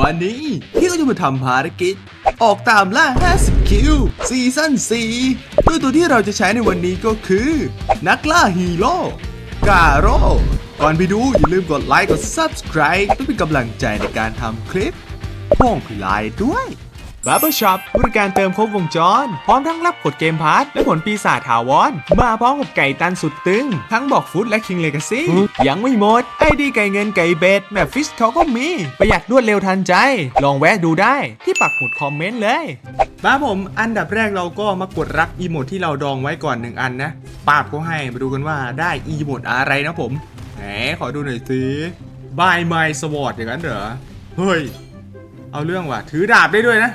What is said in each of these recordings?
วันนี้พี่ก็จะมาทำภารกิจ ออกตามล่า 50 คิว ซีซั่น4ด้วยตัวที่เราจะใช้ในวันนี้ก็คือ นักล่าฮีโร่กาโร่ก่อนไปดูอย่าลืมกดไลค์กด Subscribe เพื่อเป็นกำลังใจในการทำคลิปพ่วงพิไลด้วย Barber Shop บริการเติมครบวงจร พร้อมทั้งรับกดเกมพาร์ทและผลปีศาจถาวร มาพร้อมกับไก่ตันสุดตึง ทั้งบอกฟุตและ King Legacy ยังไม่หมด ไอดีไก่เงินไก่เบสแบบฟิชเขาก็มี ประหยัดรวดเร็วทันใจ ลองแวะดูได้ที่ปักหมุดคอมเมนต์เลยมาผมอันดับแรกเราก็มากดรับอีโมดที่เราดองไว้ก่อนหนึ่งอันนะปาบก็ให้มาดูกันว่าได้อีโมดอะไรนะผมแหมขอดูหน่อยสิบายไมสวอตอย่างนั้นเหรอเฮ้ยเอาเรื่องว่ะถือดาบได้ด้วยนะ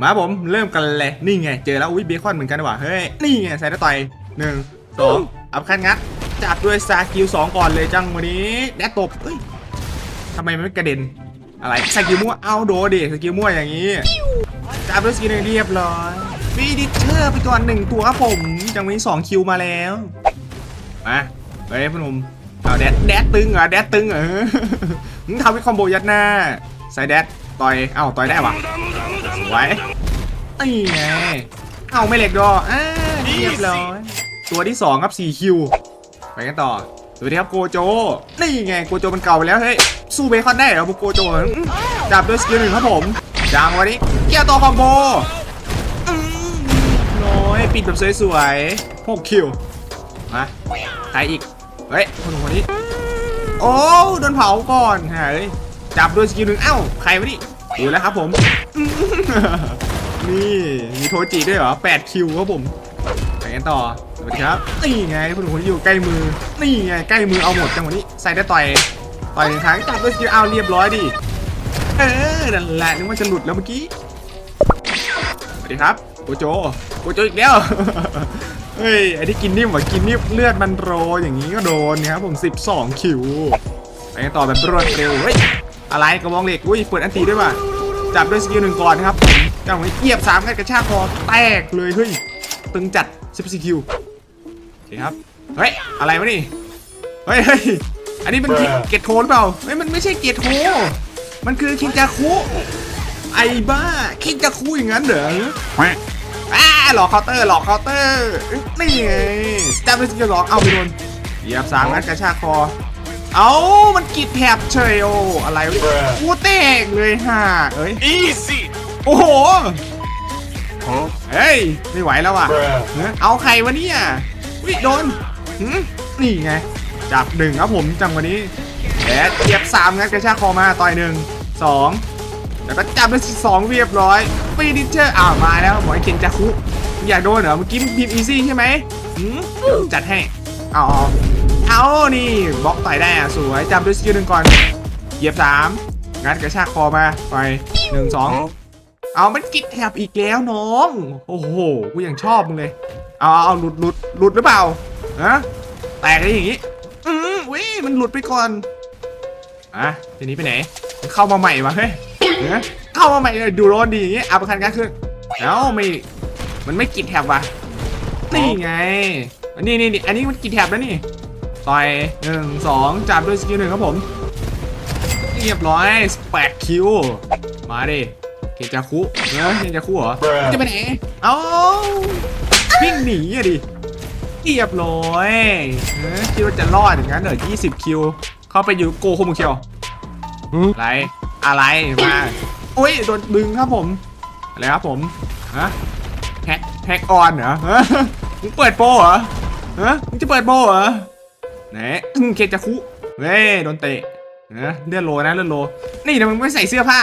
มาผมเริ่มกันเลยนี่ไงเจอแล้วอุ้ยเบคอนเหมือนกันว่ะเฮ้ยนี่ไงใส่ตะต่อยหนึ่งสองอัพคันงัดจัดด้วยซาคิวสองก่อนเลยจังวันนี้แดดตบเอ้ยทำไมมันไม่กระเด็นอะไรสกิลมั่วเอาโดดิสกิลมั่วอย่างนี้จับด้วยสกินหนึ่งเรียบร้อยฟีดิเชอร์ไปก่อนหนึ่งตัวครับผมจังวะนี้สองคิวมาแล้วมาเฮ้ยพนุ่มเอาแดดแดดตึงเหรอแดดตึงเหรอมึงทำให้คอมโบยัดหน้าใส่แดด ต่อย เอ้าต่อยได้วะสวยนี่ไงเอ้าไม่เหล็กดออ่าเรียบร้อยตัวที่สองครับ4คิวไปกันต่อสวัสดีครับโกโจ นี่ไงโกโจมันเก่าไปแล้วเฮ้ยสู้เบคอนได้เหรอพวกโกโจจับด้วยสกิลหนึ่งครับผมจางวันนี้เกี่ยวตัวคอมโบน้อยปิดแบบสวยๆ6คิวมาใครอีก เฮ้ยคนหนุ่มคนนี้ โอ้โดนเผาก่อนเฮ้ยจับด้วยสกิลหนึ่งเอ้าใครวะนี่ ดูแล้วครับผม นี่มีโทจิด้วยเหรอ8คิวครับผมไปกันต่อสวัสดีครับ นี่ไงคนหนุ่มคนนี้อยู่ใกล้มือ นี่ไงใกล้มือเอาหมดจังหวะนี้ ใส่ได้ต่อย ต่อยหนึ่งครั้งจับด้วยสกิลเอาเรียบร้อยดิ เออนั่นแหละนึกว่าจะหลุดแล้วเมื่อกี้ สวัสดีครับโกโจโกโจอีกแล้ว เฮ้ยไอ้ที่กินนิ่มว่ะกินนิ่มเลือดมันโรอย่างนี้ก็โดนนะครับผม 12 คิว ไปกันต่อแบบรวดเร็ว เฮ้ย อะไรกระบองเหล็ก อุ้ย เปิดอันตีด้วยว่ะ จับด้วยสกิลหนึ่งก่อนนะครับผมจังหวะนี้เกียบสามกันกระชากคอแตกเลยเฮ้ยตึงจัด14คิวโอเคครับเฮ้ยอะไรวะนี่เฮ้ยเฮ้ยอันนี้เป็นเกตโทหรือเปล่าเฮ้ยมันไม่ใช่เกตโทมันคือคิงจาคุไอ้บ้าคิงจาคุอย่างนั้นเหรออ่าหลอกเคาน์เตอร์หลอกเคาน์เตอร์นี่ไงจับไปสกิลสองเอาไปโดนเหยียบสามนัดกระชากคอ เอามันกิดแถบเฉยโออะไรวะเนี่ยกูแตกเลยฮ่าเอ้ย Easy! โอ้โหเฮ้ยไม่ไหวแล้วว่ะ Bruh. เอ้ยเอาใครวะเนี่ยวิโดนหืมนี่ไงจับหนึ่งครับผมจังวันนี้แดดเหยียบสามงัดกระชากคอมาต่อยหนึ่งสองแล้วก็จับไปสองเรียบร้อยฟีดิเชอร์อ้าวมาแล้วหมอไอเคนจาคุมึงอยากโดนเหรอเมื่อกี้มึงพิมพ์อีซี่ใช่ไหมหืมจัดให้เอาเอา เอานี่บล็อกต่อยได้อะสวยจับด้วยสกิลหนึ่งก่อน เหยียบสามงัดกระชากคอมาไปหนึ่งสองเอามันกิดแถบอีกแล้วน้อง โอ้โหกูยังชอบมึงเลยเอาเอาเอาหลุดหลุดหลุดหรือเปล่าฮะแตกได้อย่างงี้อืมเว้ยมันหลุดไปก่อนอะทีนี้ไปไหนมันเข้ามาใหม่วะเฮ้ยฮะเข้ามาใหม่เลยดูร้อนดีอย่างงี้อัพคันกันขึ้นเอ้าไม่มันไม่กิดแถบว่ะนี่ไงนี่นี่นี่อันนี้มันกิดแถบแล้วนี่ ต่อยหนึ่งสองจับด้วยสกิลหนึ่งครับผม เรียบร้อยแปดคิว มาดิ เกจาคุเนอะเกจาคุเหรอ Bruh. จะไปไหน เอาวิ่งหนีอะดิ เรียบร้อยเออคิดว่าจะรอดอย่างนั้นเหรอ20คิว เข้าไปอยู่โกโคมุเคียวอะไร อะไร มาอุ้ย โดนดึงครับผม อะไรครับผม ฮะแฮกแฮกออนเหรอฮะมึงเปิดโปรเหรอฮะมึงจะเปิดโปรเหรอ ไหนอืมเคจาคุเว้ยโดนเตะนะเลือดโลนะเลือดโล นี่นะมึงไม่ใส่เสื้อผ้า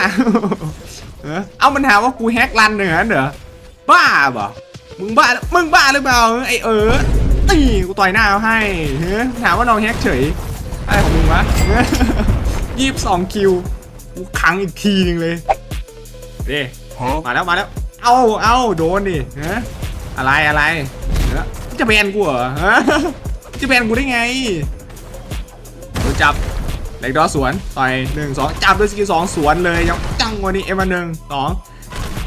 เออเอามันหาว่ากูแฮกรันเหนือเหรอบ้าเปล่ามึงบ้า มึงบ้าหรือเปล่าไอเออนี่กูต่อยหน้าเอาให้เฮ้ยถามว่าน้องแฮกเฉยอะไรของมึงวะยี่สิบสองคิวกูขังอีกทีนึงเลยเด้มาแล้วมาแล้ว เอาเอาโดนดิฮะอะไรอะไรจะแบนกูเหรอ จะแบนกูได้ไงโดนจับเล็กดอสวนต่อยหนึ่งสองจับด้วยสกิลสองสวนเลยยังจังวันนี้เอ็มมาหนึ่งสอง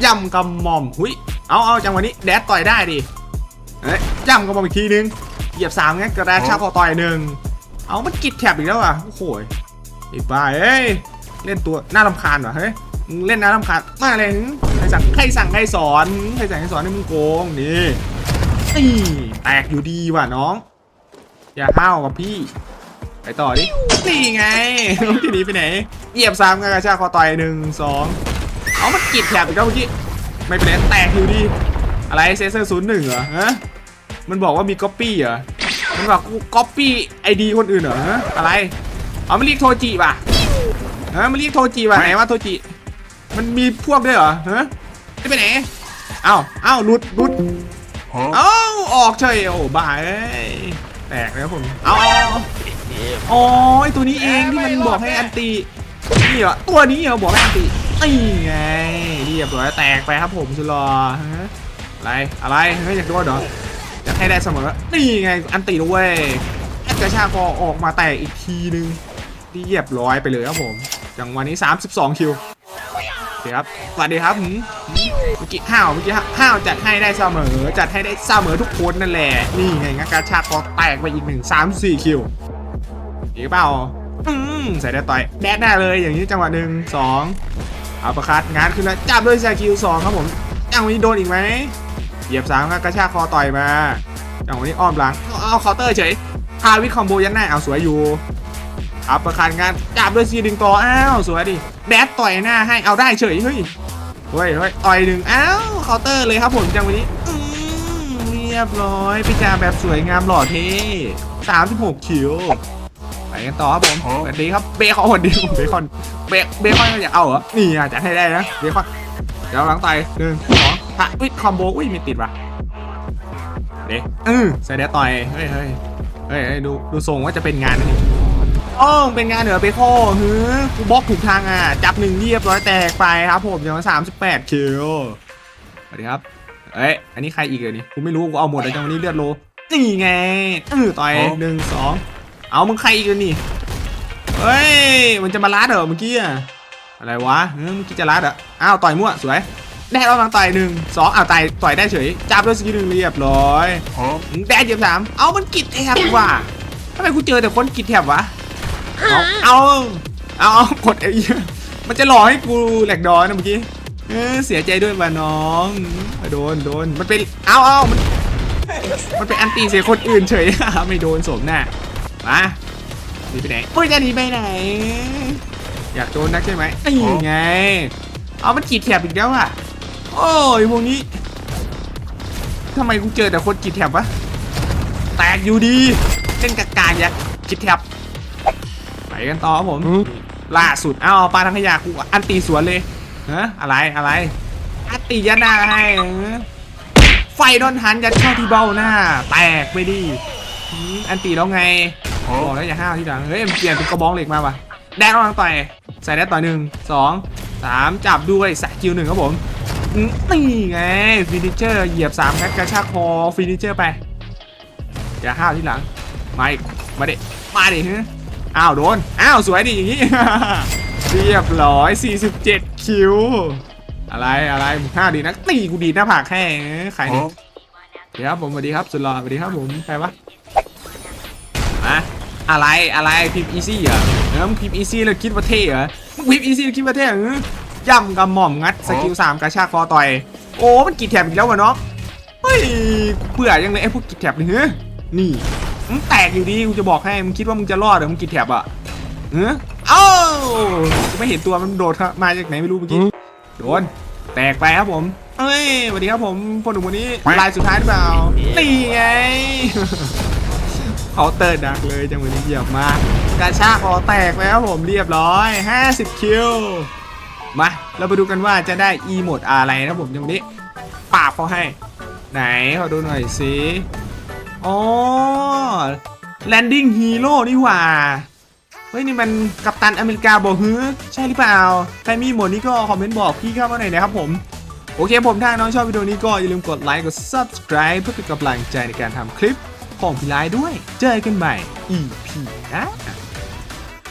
ย่ำกำหม่อมหุยเอาเอาจังวันนี้แดดต่อยได้ดิเอ้ยย่ำกำหม่อมอีกทีนึงเหยียบสามงั้นกระแดกชาคอต่อยหนึ่งเอามันกิดแถบอีกแล้วอะโอ้โหไอ้บ้าเอ้ยเล่นตัวน่ารำคาญวะเฮ้ยมึงเล่นน่ารำคาญมาเลยหึใครสั่งใครสั่งใครสอนหึใครสั่งใครสอนให้มึงโกงนี่นี่แตกอยู่ดีว่ะน้อง อย่าห้าวกับพี่ ไปต่อดิ นี่ไงที่หนีไปไหน เหยียบซ้ำกันกระชากคอต่อยหนึ่งสองเอามันกิดแถบอีกแล้วเมื่อกี้ ไม่เป็นไรแตกอยู่ดี อะไรเซเซอร์ศูนย์หนึ่งเหรอฮะ มันบอกว่ามีก๊อปปี้เหรอ มันบอกกูก๊อปปี้ไอดีคนอื่นเหรอฮะอะไร เอามันเรียกโทจิป่ะฮะมันเรียกโทจิป่ะไหนว่าโทจิ มันมีพวกด้วยเหรอฮะจะไปไหนเอ้าเอ้าหลุดหลุดเอ้าออกเฉยโอ้บ้าเอ้ย แตกแล้วผมเอาเอาเอาอ๋อไอตัวนี้เองที่มันบอกให้อันตีนี่เหรอตัวนี้เหรอบอกให้อันตีนี่ไงเรียบร้อยแตกไปครับผมสุดรอฮะอะไรอะไรเฮ้ยอยากโดนเหรออยากให้ได้เสมอนี่ไงอันตีด้วยกระชากคอออกมาแตกอีกทีนึงเรียบร้อยไปเลยครับผมจังหวะนี้ 32 คิว โอเคครับสวัสดีครับหืมเมื่อกี้ห้าวเมื่อกี้ห้าวจัดให้ได้เสมอ จัดให้ได้เสมอทุกคนนั่นแหละ นี่ไงงั้นการชากคอแตกไปอีกหนึ่งสามสี่คิวอีกเปล่าอืมใส่ได้ต่อยแดดหน้าเลยอย่างนี้จังหวะหนึ่งสองเอาประคัดงานขึ้นแล้วจับด้วยสกิลสองครับผมจังหวะนี้โดนอีกไหมเหยียบสามครับกระชากคอต่อยมาจังหวะนี้อ้อมหลังเอาเคาน์เตอร์เฉยพาวิคคอมโบยันหน้าเอาสวยอยู่ อัปประคัดงานจับด้วยซีดึงต่ออ้าวสวยดิแดดต่อยหน้าให้เอาได้เฉยเฮ้ยเฮ้ยเฮ้ยต่อยหนึ่งอ้าวเคาน์เตอร์เลยครับผมจังวันนี้อืมเรียบร้อยพิจารแบบสวยงามหล่อเท่36คิวไปกันต่อครับผมสวัสดีครับเบคอนคนเดียวเบคอนเบเบคอนอยากเอาเหรอนี่อาจจะให้ได้นะเบคอนเดี๋ยวหลังไตหนึ่งสองฮะอุ้ยคอมโบอุ้ยไม่ติดว่ะเด็กอือใส่เดต่อยเฮ้ยเฮ้ยเฮ้ยเฮ้ยดูดูทรงว่าจะเป็นงานนะนี่อ้องเป็นงานเหนือเบโคฮือกูบล็อกถูกทางอะ จับหนึ่งเรียบร้อยแตกไปครับผมอย่างสามสิบแปดคิวสวัสดีครับเอ้ยอันนี้ใครอีกเลยนี่กูไม่รู้กูเอาหมดเลยจังวันนี้เลือดโลนี่ไงเออต่อยหนึ่งสองเอามึงใครอีกเลยนี่เฮ้ยมันจะมาลัดเหรอเมื่อกี้อะอะไรวะเออเมื่อกี้จะลัดเหรออ้าวต่อยมั่วสวยได้รอบหลังต่อยหนึ่งสองอ้าวต่อยต่อยได้เฉยจับด้วยสกิลหนึ่งเรียบร้อยแดดเหยียบสามเอามันกิดแทบว่ะทำไมกูเจอแต่คนกิดแทบวะ เอาเอาเอาเอากดไอ้เหี้ยมันจะหลอกให้กูแหลกดอนนะเมื่อกี้เออเสียใจด้วยว่ะน้องโดนโดนมันเป็นเอาเอามันมันเป็นอันตีเสียคนอื่นเฉยไม่โดนสมหน้ามาหนีไปไหนปุ้ยจะหนีไปไหน อยากโดนนักใช่ไหมนี่ไง เอามันกีดแถบอีกแล้วอะ โอ้ยพวกนี้ทำไมกูเจอแต่คนกีดแถบวะแตกอยู่ดีเล่นกากาอยากกีดแถบไป กันต่อครับผมล่าสุดเอาปลาทังขยะกูอันตีสวนเลยฮะอะไรอะไรอันตียัดหน้าให้เออไฟโดนหันยัดเข้าที่เบ้าหน้า แตกไปดิอืมอันตีแล้วไงบอกแล้วอย่าห้าวที่หลังเฮ้ยมันเปลี่ยนเป็นกระบองเหล็กมาว่ะแดนกำลังต่อยใส่แดนต่อยหนึ่งสองสามจับด้วยสกิลหนึ่งครับผมอืมนี่ไงฟินิเจอร์เหยียบสามแคทกระชากคอฟินิเจอร์ไป อย่าห้าวที่หลังมาอีกมาดิมาดิฮะ อ้าวโดน อ้าวสวยดีอย่างนี้ เรียบร้อย 47 คิว อะไรอะไรมึงห้าดีนักตีกูดีดหน้าผากแห้งใครเนี่ยสวัสดีครับผมสวัสดีครับสุดหล่อสวัสดีครับผมใครวะอะอะไรอะไรพิมพ์อีซี่เหรอเออมึงพิมพ์อีซี่แล้วคิดว่าเท่เหรอมึงพิมพ์อีซี่แล้วคิดว่าเท่เหรอย่ำกำหม่อมงัดสกิลสามกระชากคอต่อยโอ้มันกีดแถบอีกแล้ววะเนาะเฮ้ยเบื่อยังเลยไอ้พวกกีดแถบนี่เฮ้ยนี่ มึงแตกอยู่ดีกูจะบอกให้มึงคิดว่ามึงจะรอดเหรอมึงกินแถบอะเออเอ้าไม่เห็นตัวมันโดดมาจากไหนไม่รู้เมื่อกี้โดนแตกไปครับผมเอ้ยสวัสดีครับผมพลหนุ่มคนนี้ลายสุดท้ายหรือเปล่านี่ไงเขาเติร์ดดักเลยจังหวะนี้เหยียบมากระชากคอแตกแล้วครับผมเรียบร้อย 50 คิวมาเราไปดูกันว่าจะได้อีโมดอะไรนะผมจังหวะนี้ปาบเขาให้ ไหนขอดูหน่อยสิ อ๋อ Landing Hero นี่หว่า เฮ้ยนี่มันกัปตันอเมริกาบอกฮือใช่หรือเปล่า ใครมีหมดนี้ก็คอมเมนต์บอกพี่เข้ามาหน่อยนะครับผม โอเคผมถ้าน้องชอบวิดีโอนี้ก็อย่าลืมกดไลค์ กด subscribe เพื่อเป็นกำลังใจในการทำคลิปของพี่ไลทด้วย เจอกันใหม่ EP หนะ